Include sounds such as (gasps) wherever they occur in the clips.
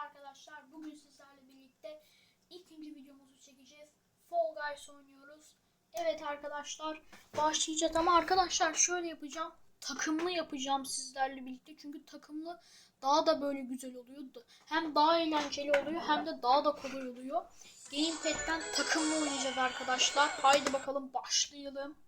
arkadaşlar bugün sizlerle birlikte ikinci videomuzu çekeceğiz. Fall Guys oynuyoruz. Evet arkadaşlar başlayacağız ama arkadaşlar şöyle yapacağım. Takımlı yapacağım sizlerle birlikte. Çünkü takımlı daha da böyle güzel oluyor. Hem daha eğlenceli oluyor hem de daha da kolay oluyor. Gamepad'den takımlı oynayacağız arkadaşlar. Haydi bakalım başlayalım.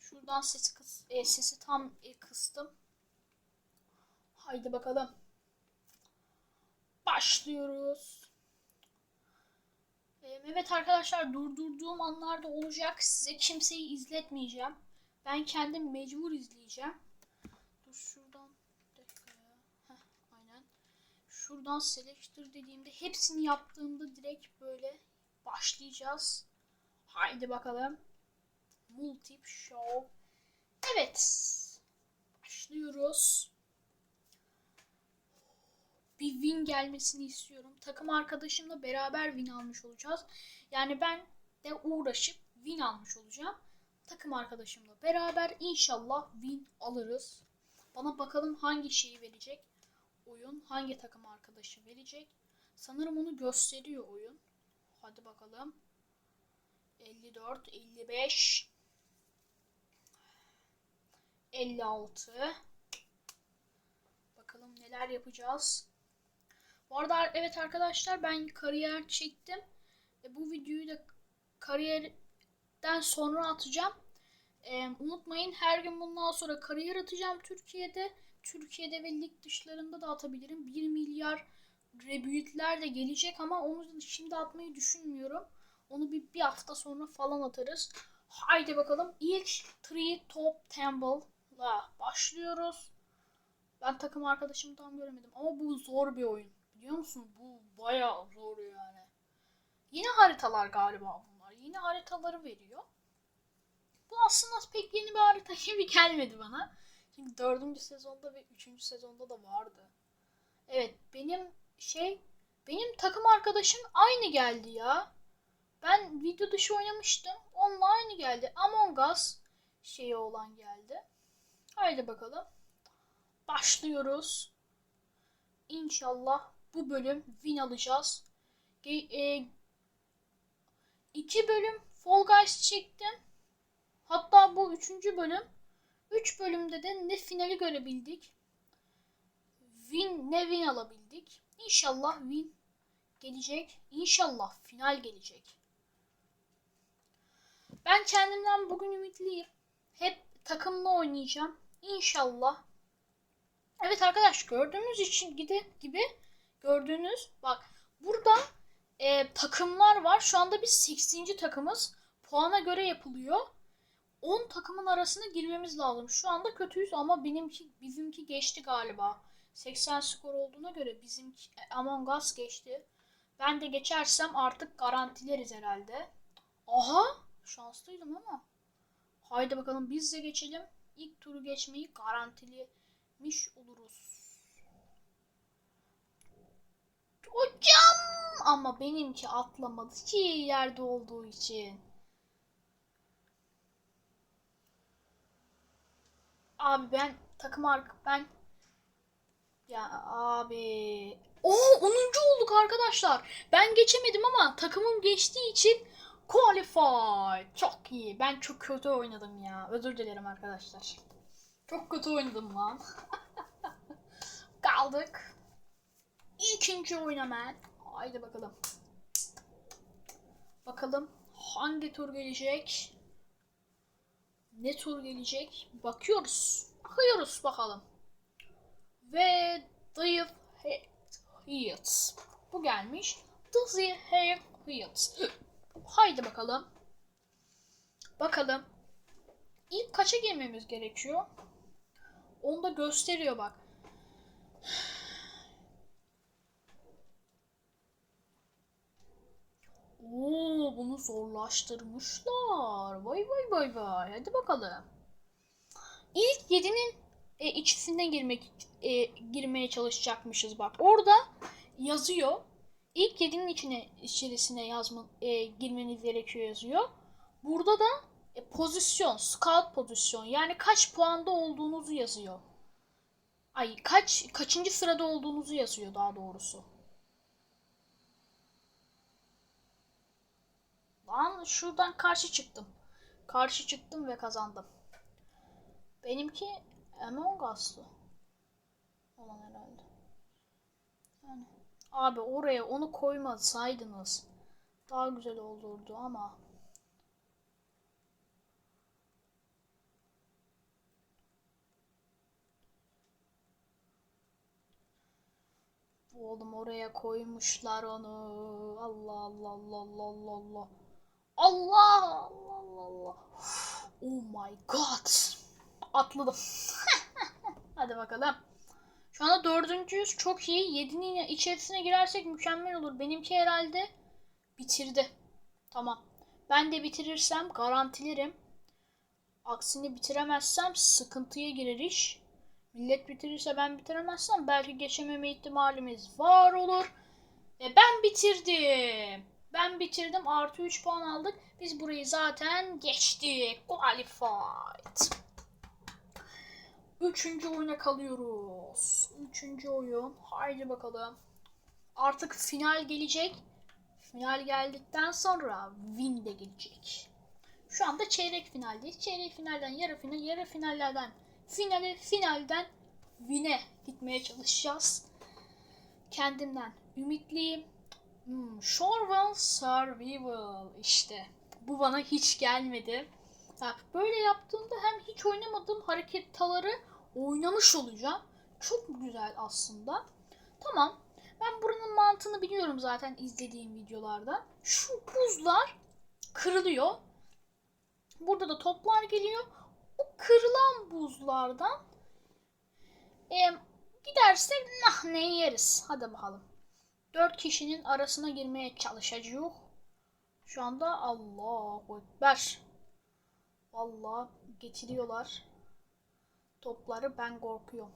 Şuradan sesi, kıs e, sesi tam e, kıstım. Haydi bakalım. Başlıyoruz. Ee, Evet arkadaşlar durdurduğum anlarda olacak. Size kimseyi izletmeyeceğim. Ben kendim mecbur izleyeceğim. Dur şuradan. Heh, aynen. Şuradan selector dediğimde hepsini yaptığımda direkt böyle başlayacağız. Haydi bakalım. Multip show. Evet. Başlıyoruz bir win gelmesini istiyorum. Takım arkadaşımla beraber win almış olacağız. Yani ben de uğraşıp win almış olacağım. Takım arkadaşımla beraber inşallah win alırız. Bana bakalım hangi şeyi verecek oyun, hangi takım arkadaşı verecek. Sanırım onu gösteriyor oyun. Hadi bakalım. 54, 55, 56. Bakalım neler yapacağız. Bu arada evet arkadaşlar ben kariyer çektim. E, bu videoyu da kariyerden sonra atacağım. E, unutmayın her gün bundan sonra kariyer atacağım Türkiye'de. Türkiye'de ve lig dışlarında da atabilirim. 1 milyar rebütler de gelecek ama onu şimdi atmayı düşünmüyorum. Onu bir, bir hafta sonra falan atarız. Haydi bakalım. İlk 3 Top Temple'la başlıyoruz. Ben takım arkadaşımı tam göremedim ama bu zor bir oyun. Biliyor musun? Bu bayağı zor yani. Yine haritalar galiba bunlar. Yine haritaları veriyor. Bu aslında pek yeni bir harita gibi gelmedi bana. Çünkü dördüncü sezonda ve üçüncü sezonda da vardı. Evet benim şey benim takım arkadaşım aynı geldi ya. Ben video dışı oynamıştım. Onunla aynı geldi. Among Us şeyi olan geldi. Haydi bakalım. Başlıyoruz. İnşallah bu bölüm win alacağız. Ge- e, iki bölüm Fall Guys çektim. Hatta bu üçüncü bölüm. Üç bölümde de ne finali görebildik. Win ne win alabildik. İnşallah win gelecek. İnşallah final gelecek. Ben kendimden bugün ümitliyim. Hep takımla oynayacağım. İnşallah. Evet arkadaş gördüğünüz için gide gibi gördüğünüz bak burada e, takımlar var. Şu anda biz 80. takımız. Puana göre yapılıyor. 10 takımın arasına girmemiz lazım. Şu anda kötüyüz ama benimki bizimki geçti galiba. 80 skor olduğuna göre bizimki Among Us geçti. Ben de geçersem artık garantileriz herhalde. Aha! Şanslıydım ama. Haydi bakalım biz de geçelim. İlk turu geçmeyi garantilemiş oluruz. Hocam! Ama benimki atlamadı ki yerde olduğu için. Abi ben takım ark ben ya abi o 10. olduk arkadaşlar. Ben geçemedim ama takımım geçtiği için qualify. Çok iyi. Ben çok kötü oynadım ya. Özür dilerim arkadaşlar. Çok kötü oynadım lan. (laughs) Kaldık. İkinci oyun hemen. Haydi bakalım. Bakalım hangi tur gelecek? Ne tur gelecek? Bakıyoruz. Bakıyoruz bakalım. Ve Dave Hyatt. Bu gelmiş. Dizzy Hyatt. Haydi bakalım. Bakalım. İlk kaça girmemiz gerekiyor? Onu da gösteriyor bak. Oo, bunu zorlaştırmışlar. Vay vay vay vay. Hadi bakalım. İlk 7'nin e, içerisine girmek e, girmeye çalışacakmışız bak. Orada yazıyor. İlk 7'nin içine içerisine yazma e, girmeniz gerekiyor yazıyor. Burada da e, pozisyon, scout pozisyon yani kaç puanda olduğunuzu yazıyor. Ay kaç kaçıncı sırada olduğunuzu yazıyor daha doğrusu. Lan şuradan karşı çıktım. Karşı çıktım ve kazandım. Benimki Among Us'tu. Olan herhalde. Yani abi oraya onu koymasaydınız daha güzel olurdu ama Oğlum oraya koymuşlar onu. Allah Allah Allah Allah Allah Allah. Allah Allah Allah Allah. Oh my god. Atladım. (laughs) Hadi bakalım. Şu anda dördüncüyüz. Çok iyi. Yedinin içerisine girersek mükemmel olur. Benimki herhalde bitirdi. Tamam. Ben de bitirirsem garantilerim. Aksini bitiremezsem sıkıntıya girer iş. Millet bitirirse ben bitiremezsem belki geçememe ihtimalimiz var olur. Ve ben bitirdim. Ben bitirdim. Artı 3 puan aldık. Biz burayı zaten geçtik. Qualified. Üçüncü oyuna kalıyoruz. Üçüncü oyun. Haydi bakalım. Artık final gelecek. Final geldikten sonra win de gelecek. Şu anda çeyrek finaldeyiz. Çeyrek finalden yarı final, yarı finallerden finale, finalden win'e gitmeye çalışacağız. Kendimden ümitliyim. Hmm, Shorewell Survival işte. Bu bana hiç gelmedi. Bak böyle yaptığımda hem hiç oynamadığım haritaları oynamış olacağım. Çok güzel aslında. Tamam. Ben buranın mantığını biliyorum zaten izlediğim videolarda. Şu buzlar kırılıyor. Burada da toplar geliyor. O kırılan buzlardan e, gidersek nah ne yeriz. Hadi bakalım. Dört kişinin arasına girmeye çalışacağız. Şu anda Allahu Ekber. Vallahi getiriyorlar. Topları ben korkuyorum.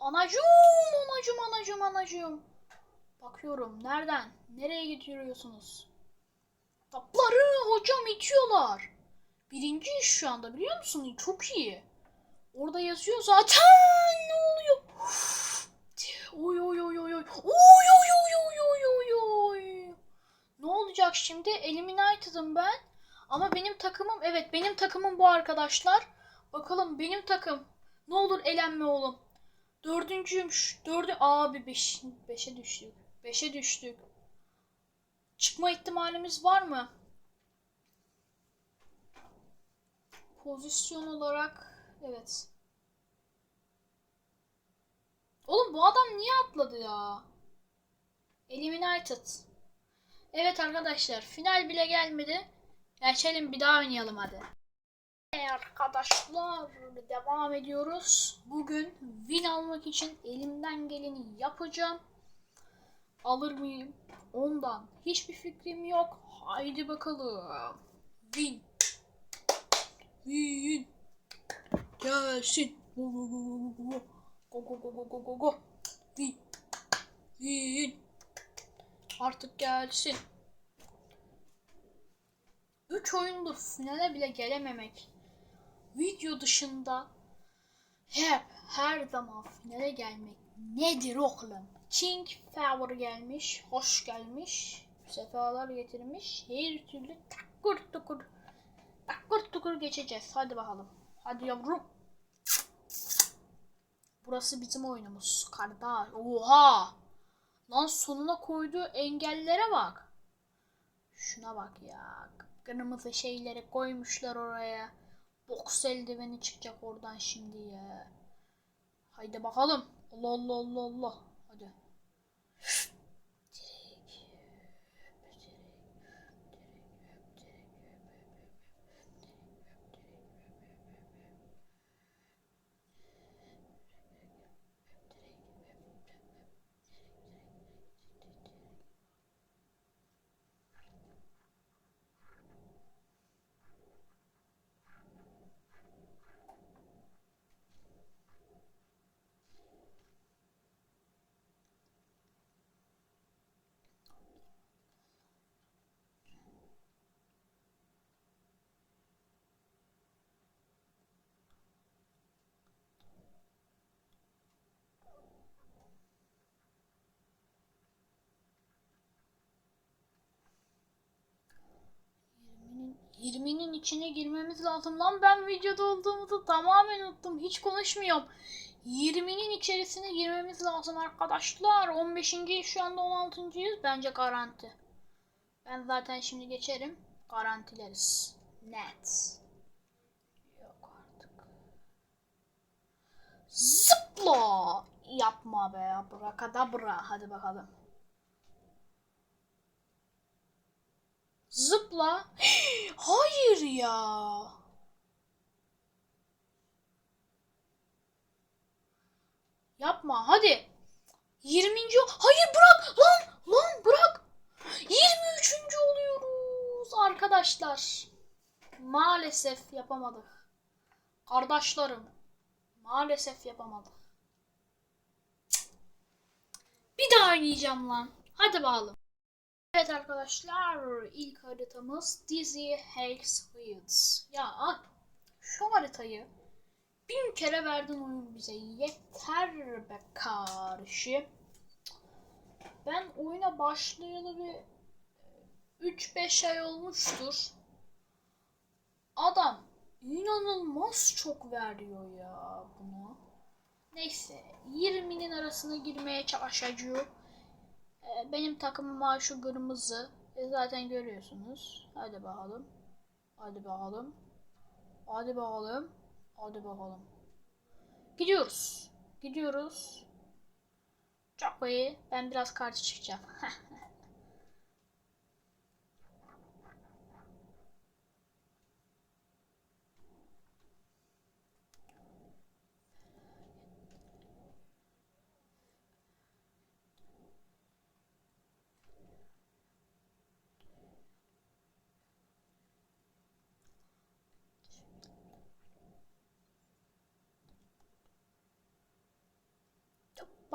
Anacım, anacım, anacım, anacım. Bakıyorum nereden? Nereye getiriyorsunuz? Topları hocam itiyorlar. Birinci iş şu anda biliyor musun? Çok iyi. Orada yazıyor zaten. Ne oluyor? Oy oy oy oy oy. Oy oy oy oy. Ne olacak şimdi? Eliminated'ım ben. Ama benim takımım evet benim takımım bu arkadaşlar. Bakalım benim takım. Ne olur elenme oğlum. Dördüncüyüm. Dördü abi beş, beşe düştük. Beşe düştük. Çıkma ihtimalimiz var mı? Pozisyon olarak evet. Oğlum bu adam niye atladı ya? Eliminated. Evet arkadaşlar final bile gelmedi. Geçelim bir daha oynayalım hadi. Hey arkadaşlar devam ediyoruz. Bugün win almak için elimden geleni yapacağım. Alır mıyım? Ondan hiçbir fikrim yok. Haydi bakalım. Win. Win. Gelsin. Go go go go go go. Go. Win. Artık gelsin. 3 oyundur finale bile gelememek. Video dışında hep her zaman finale gelmek nedir oğlum? King Favor gelmiş, hoş gelmiş, sefalar getirmiş. Her türlü takır tukur, takır tukur geçeceğiz. Hadi bakalım. Hadi yavrum. Burası bizim oyunumuz. Kardeş. Oha! Lan sonuna koyduğu engellere bak. Şuna bak ya. Kırmızı şeyleri koymuşlar oraya. Boks eldiveni çıkacak oradan şimdi ya. Haydi bakalım. Allah Allah Allah Allah. Hadi. 20'nin içine girmemiz lazım. Lan ben videoda olduğumuzu tamamen unuttum. Hiç konuşmuyorum. 20'nin içerisine girmemiz lazım arkadaşlar. 15. şu anda 16.yüz. Bence garanti. Ben zaten şimdi geçerim. Garantileriz. Net. Yok artık. Zıpla. Yapma be. Brakadabra. Hadi bakalım. Zıpla. (gasps) Hayır ya. Yapma hadi. 20. Hayır bırak lan lan bırak. 23. oluyoruz arkadaşlar. Maalesef yapamadık. Kardeşlerim maalesef yapamadık. Bir daha oynayacağım lan. Hadi bakalım. Evet arkadaşlar ilk haritamız Dizzy Hex Hills. Ya şu haritayı bin kere verdin oyun bize. Yeter be karşı. Ben oyuna başlayalı bir 3-5 ay olmuştur. Adam inanılmaz çok veriyor ya bunu. Neyse 20'nin arasına girmeye çalışacağım. Ee, Benim takımım şu kırmızı. E zaten görüyorsunuz. Hadi bakalım. Hadi bakalım. Hadi bakalım. Hadi bakalım. Gidiyoruz. Gidiyoruz. Çok iyi. Ben biraz karşı çıkacağım. (laughs)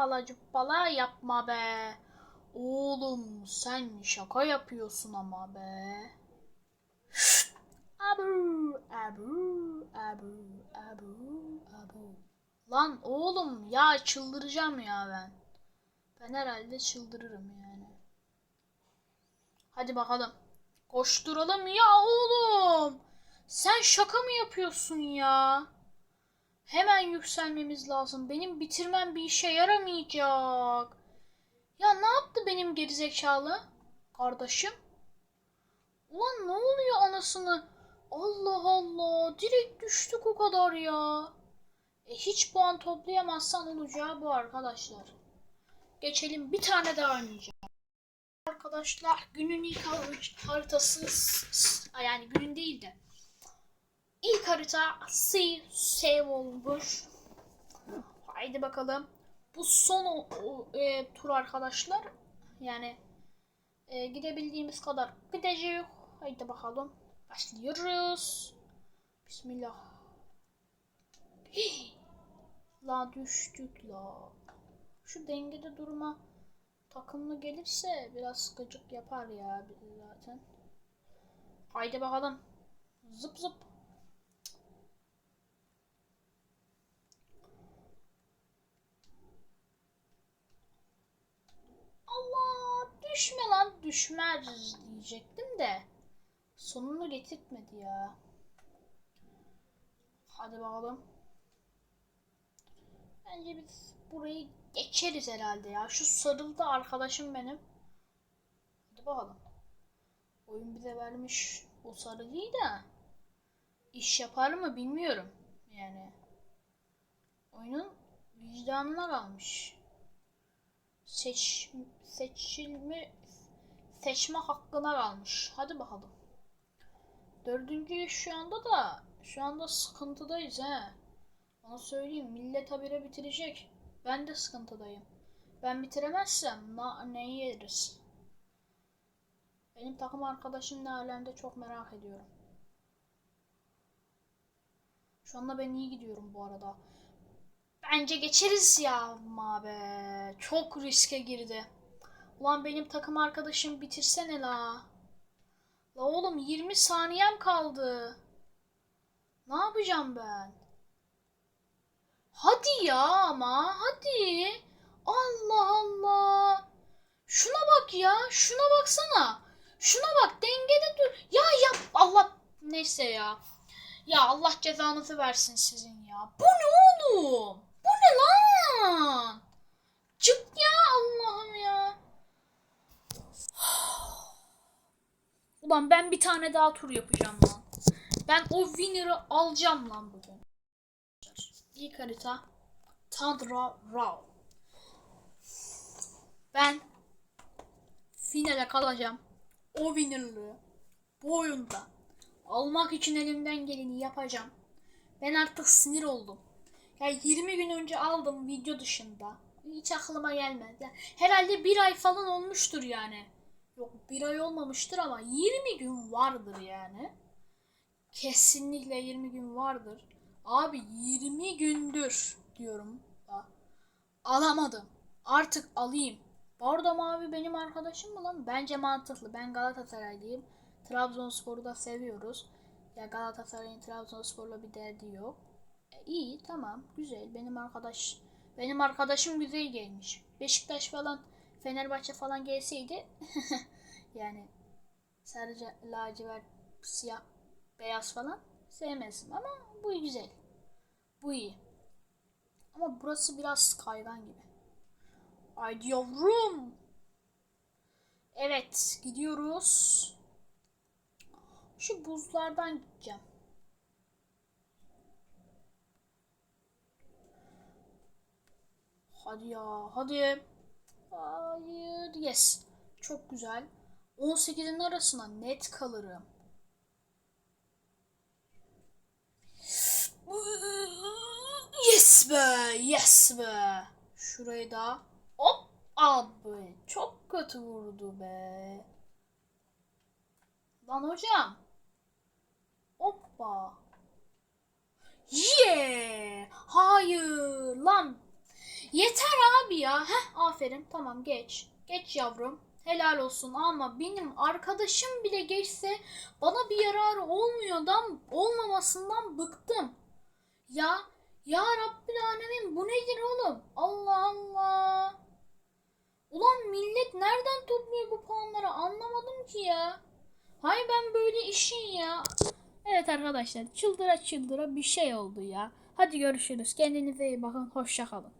Cuppala cuppala yapma be. Oğlum sen şaka yapıyorsun ama be. Abu, abu, abu, abu, abu. Lan oğlum ya çıldıracağım ya ben. Ben herhalde çıldırırım yani. Hadi bakalım. Koşturalım ya oğlum. Sen şaka mı yapıyorsun ya? Hemen yükselmemiz lazım. Benim bitirmem bir işe yaramayacak. Ya ne yaptı benim gerizekalı kardeşim? Ulan ne oluyor anasını? Allah Allah. Direkt düştük o kadar ya. E, hiç puan toplayamazsan olacağı bu arkadaşlar. Geçelim bir tane daha oynayacağım. Arkadaşlar günün ilk har- haritası yani günün değil de İlk harita Sea Save olmuş. Haydi bakalım. Bu son o, o, e, tur arkadaşlar. Yani e, gidebildiğimiz kadar gideceğiz. Haydi bakalım. Başlıyoruz. Bismillah. (gasps) La düştük la. Şu dengede durma takımlı gelirse biraz gıcık yapar ya zaten. Haydi bakalım. Zıp zıp. Allah düşme lan düşmez diyecektim de sonunu getirtmedi ya. Hadi bakalım. Bence biz burayı geçeriz herhalde ya. Şu sarıldı arkadaşım benim. Hadi bakalım. Oyun bize vermiş o sarılıyı da iş yapar mı bilmiyorum. Yani oyunun vicdanına kalmış seç seçilme seçme hakkına kalmış. Hadi bakalım. Dördüncü şu anda da şu anda sıkıntıdayız he. Onu söyleyeyim. Millet habire bitirecek. Ben de sıkıntıdayım. Ben bitiremezsem na neyi yeriz? Benim takım arkadaşım ne alemde çok merak ediyorum. Şu anda ben iyi gidiyorum bu arada. Bence geçeriz ya ama be. Çok riske girdi. Ulan benim takım arkadaşım bitirsene la. La oğlum 20 saniyem kaldı. Ne yapacağım ben? Hadi ya ama hadi. Allah Allah. Şuna bak ya. Şuna baksana. Şuna bak dengede dur. Ya yap Allah Neyse ya. Ya Allah cezanızı versin sizin ya. Bu ne oğlum? Bu ne lan? Çık ya Allah'ım ya. (sighs) Ulan ben bir tane daha tur yapacağım lan. Ben o winner'ı alacağım lan bugün. İlk harita Tundra Raw. Ben finale kalacağım. O winner'lığı bu oyunda almak için elimden geleni yapacağım. Ben artık sinir oldum. Ya 20 gün önce aldım video dışında. Hiç aklıma gelmedi. Herhalde bir ay falan olmuştur yani. Yok bir ay olmamıştır ama 20 gün vardır yani. Kesinlikle 20 gün vardır. Abi 20 gündür diyorum. da Alamadım. Artık alayım. Bordo Mavi benim arkadaşım mı lan? Bence mantıklı. Ben Galatasaraylıyım. Trabzonspor'u da seviyoruz. Ya Galatasaray'ın Trabzonspor'la bir derdi yok. İyi tamam güzel. Benim arkadaş benim arkadaşım güzel gelmiş. Beşiktaş falan Fenerbahçe falan gelseydi (laughs) yani sadece lacivert siyah beyaz falan sevmezdim ama bu güzel. Bu iyi. Ama burası biraz kaygan gibi. Haydi yavrum. Evet gidiyoruz. Şu buzlardan gideceğim. Hadi ya hadi. Hayır yes. Çok güzel. 18'in arasına net kalırım. Yes be, yes be. Şurayı da hop abi çok kötü vurdu be. Lan hocam. Hoppa. Yeah. Hayır lan. Yeter abi ya. Heh aferin tamam geç. Geç yavrum. Helal olsun ama benim arkadaşım bile geçse bana bir yararı olmuyordan olmamasından bıktım. Ya ya Rabbil Alemin bu nedir oğlum? Allah Allah. Ulan millet nereden topluyor bu puanları anlamadım ki ya. Hay ben böyle işin ya. Evet arkadaşlar çıldıra çıldıra bir şey oldu ya. Hadi görüşürüz. Kendinize iyi bakın. Hoşça kalın.